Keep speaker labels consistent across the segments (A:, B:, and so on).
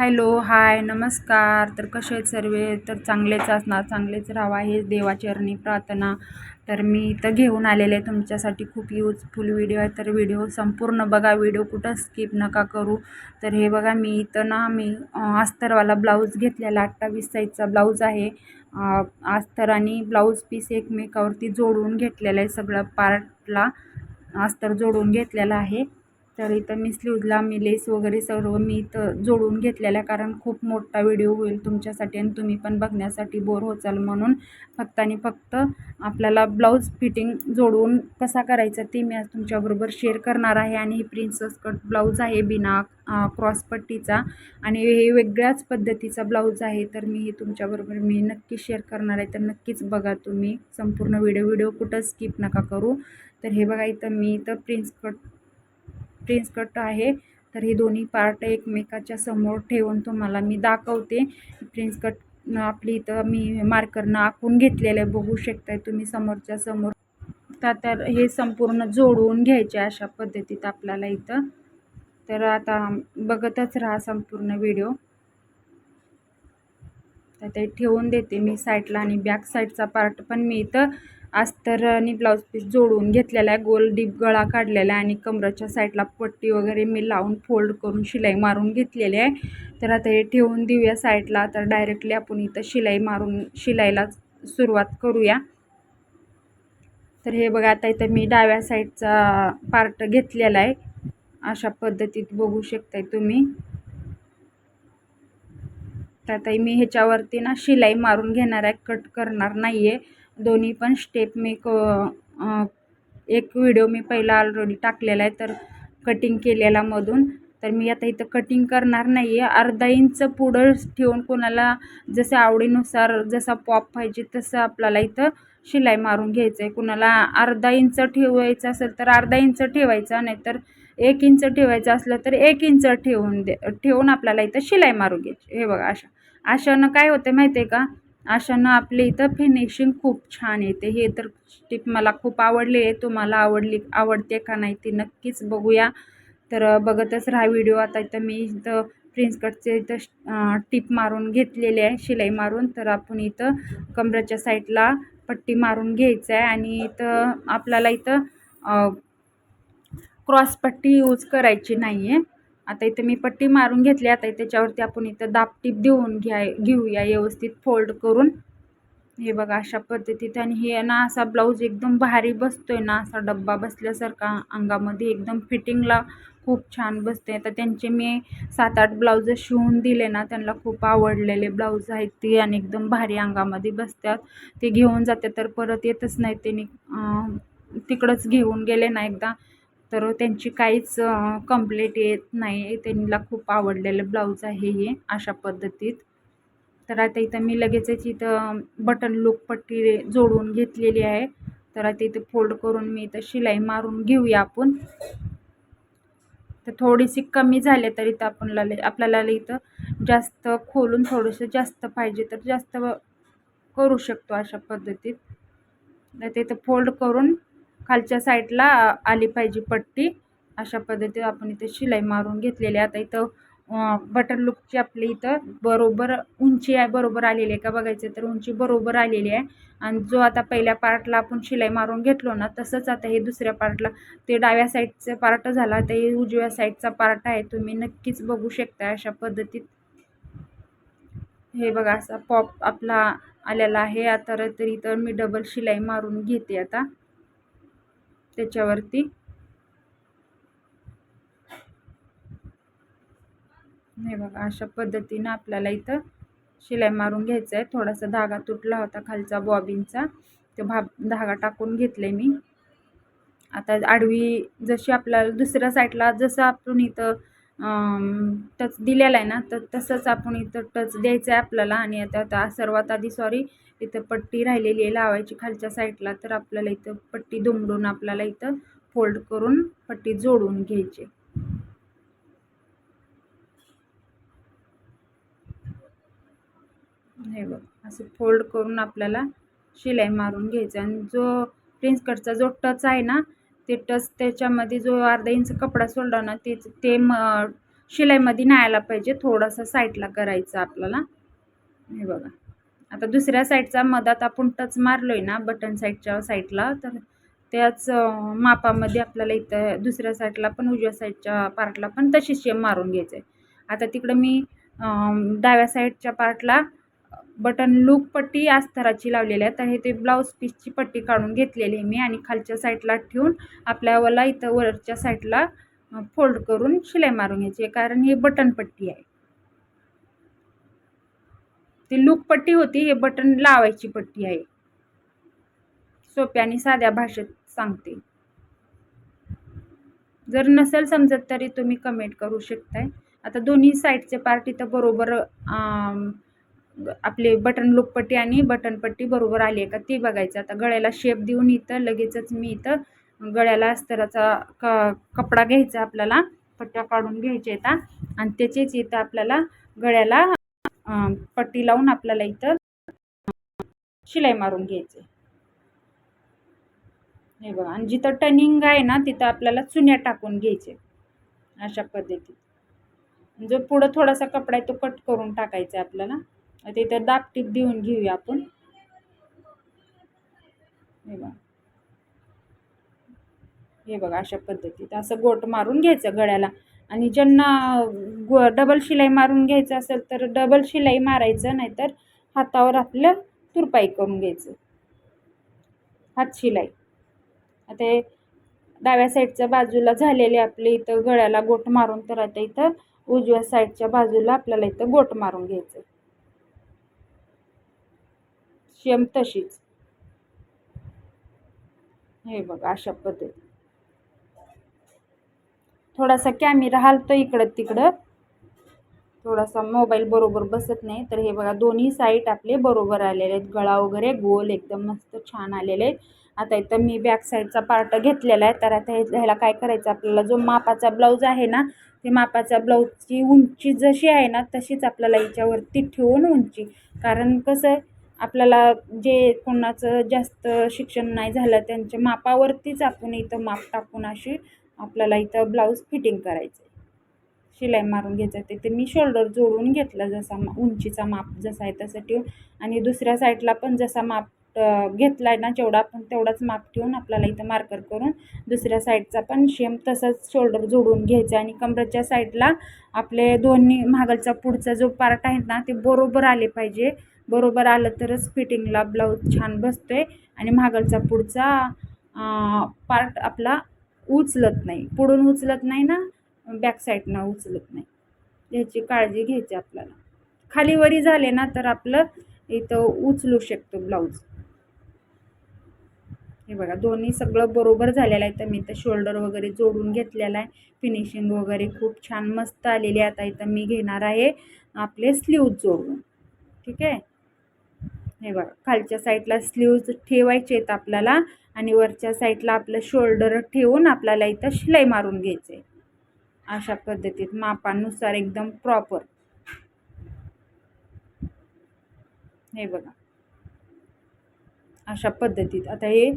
A: Hello hi नमस्कार. तर कसे आहेत सर्व? तर चांगलेच असणार. चांगलेच राहावा हे देवाचरणी प्रार्थना. तर मी इथं घेऊन आलेले आहे तुमच्यासाठी खूप यूजफुल व्हिडिओ आहे. तर व्हिडिओ संपूर्ण बघा. व्हिडिओ कुठं स्किप नका करू. तर हे बघा मी इथं ना मी अस्तरवाला ब्लाऊज घेतलेला. अठ्ठावीस साईजचा ब्लाऊज आहे. अस्तर आणि ब्लाऊज पीस एकमेकावरती जोडून घेतलेला आहे. सगळं पार्टला अस्तर जोडून घेतलेला आहे. तर इथं मी स्लीवजला मी लेस वगैरे सर्व मी इथं जोडून घेतलेल्या कारण खूप मोठा व्हिडिओ होईल तुमच्यासाठी आणि तुम्ही पण बघण्यासाठी बोर होचाल म्हणून. फक्त आणि फक्त आपल्याला ब्लाऊज फिटिंग जोडून कसा करायचा ते मी आज तुमच्याबरोबर शेअर करणार आहे. आणि हे प्रिन्सेस कट ब्लाऊज आहे बिना क्रॉसपट्टीचा आणि हे वेगळ्याच पद्धतीचा ब्लाऊज आहे तर मी हे तुमच्याबरोबर मी नक्की शेअर करणार आहे. तर नक्कीच बघा तुम्ही संपूर्ण व्हिडिओ व्हिडिओ कुठं स्किप नका करू. तर हे बघा इथं मी इथं प्रिन्स कट प्रिन्स कट आहे. तर हे दोन्ही पार्ट एकमेकाच्या समोर ठेवून तुम्हाला मी दाखवते. प्रिन्स कट आपली इथं मी मार्करनं आखून घेतलेलं आहे. बघू शकताय तुम्ही समोरच्या समोर. तर हे संपूर्ण जोडवून घ्यायचे अशा पद्धतीत आपल्याला इथं. तर आता बघतच राहा संपूर्ण व्हिडिओ तर ते ठेवून देते मी साईडला आणि बॅक साईडचा पार्ट पण मी इथं अस्तर आणि ब्लाऊज पीस जोडून घेतलेला आहे. गोल डीप गळा काढलेला आहे आणि कमराच्या साईडला पट्टी वगैरे मी लावून फोल्ड करून शिलाई मारून घेतलेली आहे. तर आता हे ठेवून देऊया साईडला तर डायरेक्टली आपण इथं शिलाई मारून शिलाईला सुरुवात करूया. तर हे बघा आता इथं मी डाव्या साईडचा पार्ट घेतलेला आहे. अशा पद्धतीत बघू शकताय तुम्ही. तर आता मी ह्याच्यावरती ना शिलाई मारून घेणार आहे. कट करणार नाही आहे दोन्ही पण स्टेप मी क एक व्हिडिओ मी पहिला ऑलरेडी टाकलेला आहे तर कटिंग केलेला मधून. तर मी आता इथं कटिंग करणार नाही आहे अर्धा इंच पुढं ठेवून कोणाला जसं आवडीनुसार जसा पॉप पाहिजे तसं आपल्याला इथं शिलाई मारून घ्यायचं आहे कुणाला अर्धा इंच ठेवायचं असेल तर अर्धा इंच ठेवायचा नाहीतर एक इंच ठेवायचं असलं तर एक इंच ठेवून दे ठेवून आपल्याला इथं शिलाई मारून घ्यायची. हे बघा अशा अशानं काय होतं माहिती आहे का? अशानं आपले इथं फिनिशिंग खूप छान येते. हे तर टिप मला खूप आवडली आहे. तुम्हाला आवडली आवडते का नाही ती नक्कीच बघूया. तर बघतच राहा व्हिडिओ आता इथं मी इथं प्रिन्सकटचे इथं टिप मारून घेतलेले आहे शिलाई मारून. तर आपण इथं कमराच्या साईडला पट्टी मारून घ्यायचं आहे. आणि इथं आपल्याला इथं क्रॉस पट्टी यूज करायची नाही आहे आता इथं मी पट्टी मारून घेतली. आता त्याच्यावरती आपण इथं दाबटीप देऊन घ्या घेऊया व्यवस्थित फोल्ड करून. हे बघा अशा पद्धतीत. आणि हे ना असा ब्लाऊज एकदम भारी बसतोय ना असा डब्बा बसल्यासारखा अंगामध्ये एकदम फिटिंगला खूप छान बसते तर त्यांचे मी सात आठ ब्लाऊज शिवून दिले ना त्यांना खूप आवडलेले ब्लाऊज आहेत ते आणि एकदम भारी अंगामध्ये बसतात. ते घेऊन जाते तर परत येतच नाही. त्यांनी तिकडंच घेऊन गेले ना एकदा. तर त्यांची काहीच कंप्लेट येत नाही. त्यांना खूप आवडलेलं ब्लाऊज आहे हे अशा पद्धतीत. तर आता इथं मी लगेचच इथं बटन लूक पट्टी जोडून घेतलेली आहे. तर आता इथं फोल्ड करून मी इथं शिलाई मारून घेऊया आपण. तर थोडीशी कमी झाले तर इथं आपण आपल्याला इथं जास्त खोलून थोडंसं जास्त पाहिजे तर जास्त करू शकतो अशा पद्धतीत. तर इथं फोल्ड करून खालच्या साईडला आली पाहिजे पट्टी. अशा पद्धतीत आपण इथं शिलाई मारून घेतलेली आता इथं बटर लुकची आपली इथं बरोबर उंची आहे बरोबर आलेली आहे. का बघायचं तर उंची बरोबर आलेली आहे. आणि जो आता पहिल्या पार्टला आपण शिलाई मारून घेतलो ना तसंच आता हे दुसऱ्या पार्टला ते डाव्या साईडचं पार्ट झाला तर हे उजव्या साईडचा पार्ट आहे. तुम्ही नक्कीच बघू शकता अशा पद्धतीत. हे बघा असा पॉप आपला आलेला आहे. आता तर इथं मी डबल शिलाई मारून घेते आता. त्याच्यावरती. हे बघा अशा पद्धतीनं आपल्याला इथं शिलाई मारून घ्यायचं आहे. थोडासा धागा तुटला होता खालचा बॉबिनचा. तो भा धागा टाकून घेतले मी. आता आडवी जशी आपल्याला दुसऱ्या साईडला जसं आपण इथं टच दिलेला आहे ना तर तसंच आपण इथं टच द्यायचं आहे आपल्याला. आणि आता आता सर्वात आधी सॉरी इथं पट्टी राहिलेली आहे लावायची खालच्या साईडला तर आपल्याला इथं पट्टी दुमडून आपल्याला इथं फोल्ड करून पट्टी जोडून घ्यायची. हे बघ असं फोल्ड करून आपल्याला शिलाई मारून घ्यायचं. आणि जो प्रिन्स कटचा जो टच आहे ना ते टच त्याच्यामध्ये जो अर्धा इंच कपडा सोडला ना ते ते म शिलाईमध्ये न्यायला पाहिजे. थोडासा साईडला करायचा आपल्याला. हे बघा. आता दुसऱ्या साईडचा मधात आपण टच मारलो आहे ना बटन साईडच्या साईडला तर त्याच मापामध्ये आपल्याला इथं दुसऱ्या साईडला पण उजव्या साईडच्या पार्टला पण तशीच शेम मारून घ्यायचं आहे आता तिकडं मी डाव्या साईडच्या पार्टला बटन लूक पट्टी अस्तराची लावलेली आहे. तर हे ते ब्लाऊज पीसची पट्टी काढून घेतलेली आहे मी आणि खालच्या साईडला ठेवून आपल्याला इथं वरच्या साईडला फोल्ड करून शिलाई मारून घ्यायची आहे. कारण हे बटन पट्टी आहे. ती लूक पट्टी होती हे बटन लावायची पट्टी आहे. सोप्या आणि साध्या भाषेत सांगते. जर नसेल समजत तरी तुम्ही कमेंट करू शकताय. आता दोन्ही साईडचे पार्ट इथं बरोबर आपले बटन लुकपट्टी आणि बटनपट्टी बरोबर आली आहे का ते बघायचं. आता गळ्याला शेप देऊन इथं लगेचच मी इथं गळ्याला अस्तराचा क कपडा घ्यायचा आपल्याला पट्ट्या काढून घ्यायच्या येतात आणि त्याचेच इथं आपल्याला गळ्याला पट्टी लावून आपल्याला इथं शिलाई मारून घ्यायचे हे बघा आणि जिथं टनिंग आहे ना तिथं आपल्याला चुन्या टाकून घ्यायचे. अशा पद्धतीत. जो पुढं थोडासा कपडा आहे तो कट करून टाकायचा आहे आपल्याला. ते इथं दाबटीप देऊन घेऊया आपण. हे बघा. हे बघा अशा पद्धतीत असं गोट मारून घ्यायचं गळ्याला. आणि ज्यांना गो डबल शिलाई मारून घ्यायचं असेल तर डबल शिलाई मारायचं नाहीतर हातावर आपलं तुरपाई करून घ्यायचं. हात शिलाई. आता डाव्या साईडच्या बाजूला झालेले आपले इथं गळ्याला गोट मारून तर आता इथं उजव्या साईडच्या बाजूला आपल्याला इथं गोट मारून घ्यायचं. शेम तशीच. हे बघा अशा पद्धती थोडासा कॅमेरा हालतो इकडं तिकडं. थोडासा मोबाईल बरोबर बसत नाही. तर हे बघा दोन्ही साईट आपले बरोबर आलेले आहेत. गळा वगैरे गोल एकदम मस्त छान आलेले आहेत. आता इथं मी बॅक साईडचा पार्ट घेतलेला आहे. तर आता ह्याला काय करायचं? आपल्याला जो मापाचा ब्लाऊज आहे ना ते मापाच्या ब्लाऊजची उंची जशी आहे ना तशीच आपल्याला याच्यावरती ठेवून उंची. कारण कसं आहे आपल्याला जे कोणाचं जास्त शिक्षण नाही झालं त्यांच्या मापावरतीच आपण इथं माप टाकून अशी आपल्याला इथं ब्लाऊज फिटिंग करायचं आहे शिलाई मारून घ्यायचं तिथे मी शोल्डर जोडून घेतलं जसा मा उंचीचा माप जसा आहे तसं ठेवून आणि दुसऱ्या साईडला पण जसा माप घेतला आहे ना जेवढा आपण तेवढाच माप ठेवून आपल्याला इथं मार्कर करून दुसऱ्या साईडचा पण शेम तसंच शोल्डर जोडून घ्यायचं आणि कमरेच्या साईडला आपले दोन्ही मागलचा पुढचा जो पार्ट आहे ना ते बरोबर आले पाहिजे. बरोबर आलं तरच फिटिंगला ब्लाऊज छान बसतो आहे आणि मागलचा पुढचा पार्ट आपला उचलत नाही. पुढून उचलत नाही ना बॅक साईडनं उचलत नाही. ह्याची काळजी घ्यायची आपल्याला. खाली वरी झाले ना तर आपलं इथं उचलू शकतो ब्लाऊज. हे बघा दोन्ही सगळं बरोबर झालेलं आहे. तर मी इथं शोल्डर वगैरे जोडून घेतलेला आहे. फिनिशिंग वगैरे खूप छान मस्त आलेली आहे. आता इथं मी घेणार आहे आपले स्लीव जोडून. ठीक आहे? हे बघा खालच्या साईडला स्लीव्ज ठेवायचे आहेत आपल्याला आणि वरच्या साईडला आपलं शोल्डर ठेवून आपल्याला इथं शिलाई मारून घ्यायचे. अशा पद्धतीत मापानुसार एकदम प्रॉपर हे बघा. अशा पद्धतीत. आता हे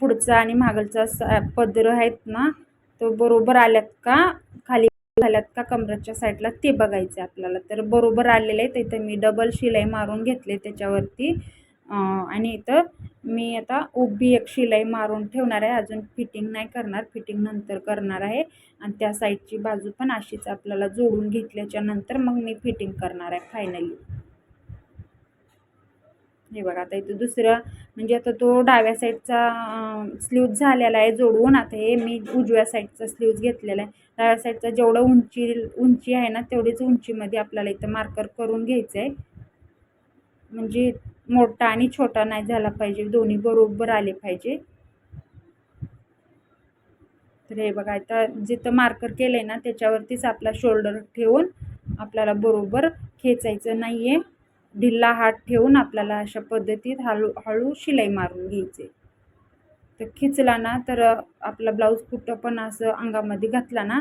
A: पुढचा आणि मागलचा पदर आहेत ना तो बरोबर आल्यात का? खाली झाल्यात का कमराच्या साईडला? ते बघायचं आहे आपल्याला. तर बरोबर आलेले आहेत. तिथं मी डबल शिलाई मारून घेतले त्याच्यावरती. आणि इथं मी आता उभी एक शिलाई मारून ठेवणार आहे. अजून फिटिंग नाही करणार. फिटिंग नंतर करणार आहे. आणि त्या साईडची बाजू पण अशीच आपल्याला जोडून घेतल्याच्या नंतर मग मी फिटिंग करणार आहे फायनली हे बघा आता इथं दुसरं म्हणजे आता तो डाव्या साईडचा स्लीव्ज झालेला आहे जोडवून आता हे मी उजव्या साईडचा स्लीव्ज घेतलेला आहे. डाव्या साईडचा जेवढं उंची उंची आहे ना तेवढीच उंचीमध्ये आपल्याला इथं मार्कर करून घ्यायचं आहे. म्हणजे मोठा आणि छोटा नाही झाला पाहिजे दोन्ही बरोबर आले पाहिजे. तर हे बघा आता जिथं मार्कर केलं आहे ना त्याच्यावरतीच आपला शोल्डर ठेवून आपल्याला बरोबर खेचायचं नाही आहे ढिल्ला हात ठेवून आपल्याला अशा पद्धतीत हळू हळू शिलाई मारून घ्यायचे. तर खिचला ना तर आपला ब्लाऊज कुठं पण असं अंगामध्ये घातला ना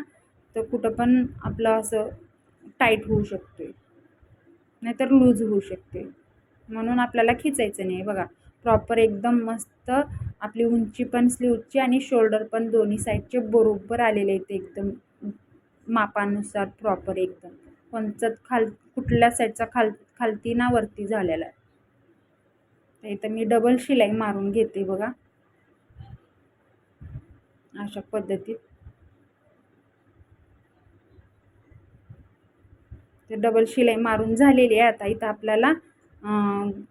A: तर कुठं पण आपलं असं टाईट होऊ शकते नाहीतर लूज होऊ शकते म्हणून आपल्याला खिचायचं नाही बघा. प्रॉपर एकदम मस्त आपली उंची पण स्लीवची आणि शोल्डर पण दोन्ही साईडचे बरोबर आलेले आहेत एकदम मापानुसार प्रॉपर एकदम. पंचत खाल कुठल्या साईडचा खाल खालती ना वरती झालेला आहे. तर इथं मी डबल शिलाई मारून घेते बघा. अशा पद्धतीत. ते डबल शिलाई मारून झालेली आहे. आता इथं आपल्याला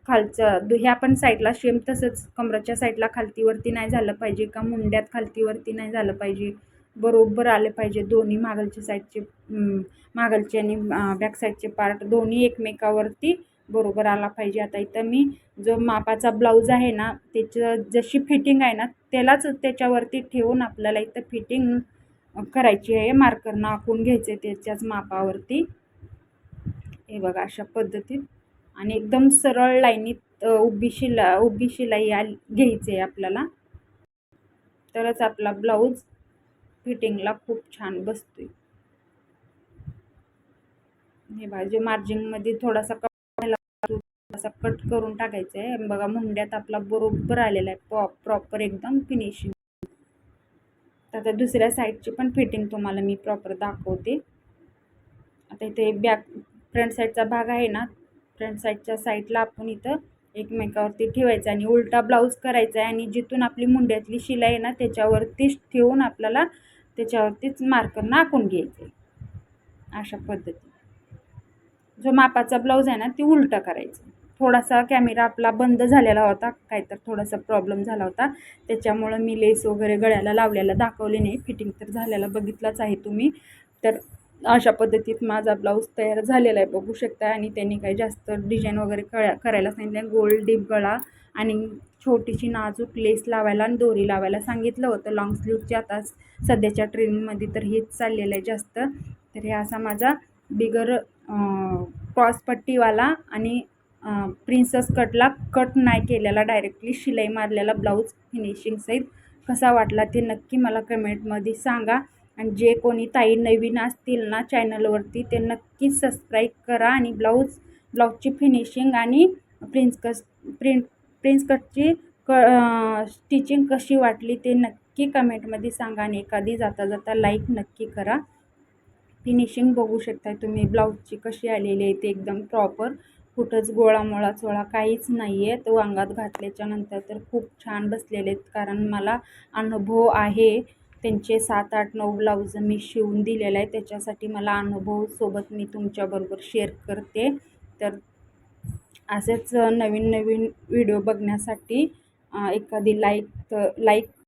A: खालचं दुह्या पण साईडला शेम तसंच कमराच्या साईडला खालतीवरती नाही झालं पाहिजे का मुंड्यात खालतीवरती नाही झालं पाहिजे? बरोबर आले पाहिजे. दोन्ही मागलच्या साईडचे मागलचे आणि बॅक साईडचे पार्ट दोन्ही एकमेकावरती बरोबर आला पाहिजे. आता इथं मी जो मापाचा ब्लाऊज आहे ना त्याचं जशी फिटिंग आहे ना त्यालाच त्याच्यावरती ठेवून आपल्याला इथं फिटिंग करायची आहे. मार्करनं आखून घ्यायचं आहे त्याच्याच मापावरती. हे बघा अशा पद्धतीत. आणि एकदम सरळ लाईनीत उभी शिला उभी शिलाई आ घ्यायची आहे आपल्याला. तरच आपला ब्लाऊज फिटिंगला खूप छान बसतोय. हे बघा जे मार्जिंगमध्ये थोडासा कट थोडासा कट करून टाकायचा आहे. बघा मुंड्यात आपला बरोबर आलेला आहे. प्रॉ प्रॉपर एकदम फिनिशिंग. आता दुसऱ्या साईडची पण फिटिंग तुम्हाला मी प्रॉपर दाखवते. आता इथे बॅक फ्रंट साईडचा भाग आहे ना फ्रंट साईडच्या साईडला आपण इथं एकमेकावरती ठेवायचं आणि उलटा ब्लाऊज करायचा आहे. आणि जिथून आपली मुंड्यातली शिलाई आहे ना त्याच्यावरतीच ठेवून आपल्याला त्याच्यावरतीच मार्कर नाकून घ्यायचे. अशा पद्धतीने. जो मापाचा ब्लाऊज आहे ना ती उलटा करायचं. थोडासा कॅमेरा आपला बंद झालेला होता काय तर थोडासा प्रॉब्लेम झाला होता. त्याच्यामुळं मी लेस वगैरे गळ्याला लावलेला दाखवले नाही. फिटिंग तर झालेला बघितलाच आहे तुम्ही. तर अशा पद्धतीत माझा ब्लाऊज तयार झालेला आहे. बघू शकता आणि त्यांनी काही जास्त डिझाईन वगैरे कळ करायला सांगितलं गोल्ड डीप गळा आणि छोटीशी नाजूक लेस लावायला आणि दोरी लावायला सांगितलं होतं. लॉंग स्लीवची आता सध्याच्या ट्रेनमध्ये तर हेच चाललेलं आहे जास्त. तर हे असा माझा बिगर क्रॉसपट्टीवाला आणि प्रिन्सेस कटला कट नाही केलेला. डायरेक्टली शिलाई मारलेला ब्लाऊज फिनिशिंग सहित. कसा वाटला ते नक्की मला कमेंटमध्ये सांगा. आणि जे कोणी ताई नवीन असतील ना चॅनलवरती ते नक्की सबस्क्राईब करा. आणि ब्लाऊज ब्लाऊजची फिनिशिंग आणि प्रिन्स कस प्रिंट प्रिन्स कटची क स्टिचिंग कशी वाटली ते नक्की कमेंटमध्ये सांगा आणि एखादी जाता जाता लाईक नक्की करा. फिनिशिंग बघू शकता तुम्ही ब्लाऊजची कशी आलेली आहे ते एकदम प्रॉपर कुठंच गोळामोळा चोळा काहीच नाही आहे तो अंगात घातल्याच्या नंतर तर खूप छान बसलेले आहेत. कारण मला अनुभव आहे त्यांचे सात आठ नऊ ब्लाऊज मी शिवून दिलेला आहे त्याच्यासाठी मला अनुभव सोबत मी तुमच्याबरोबर शेअर करते. तर असेच नवीन नवीन व्हिडिओ बघण्यासाठी एखादी लाईक लाईक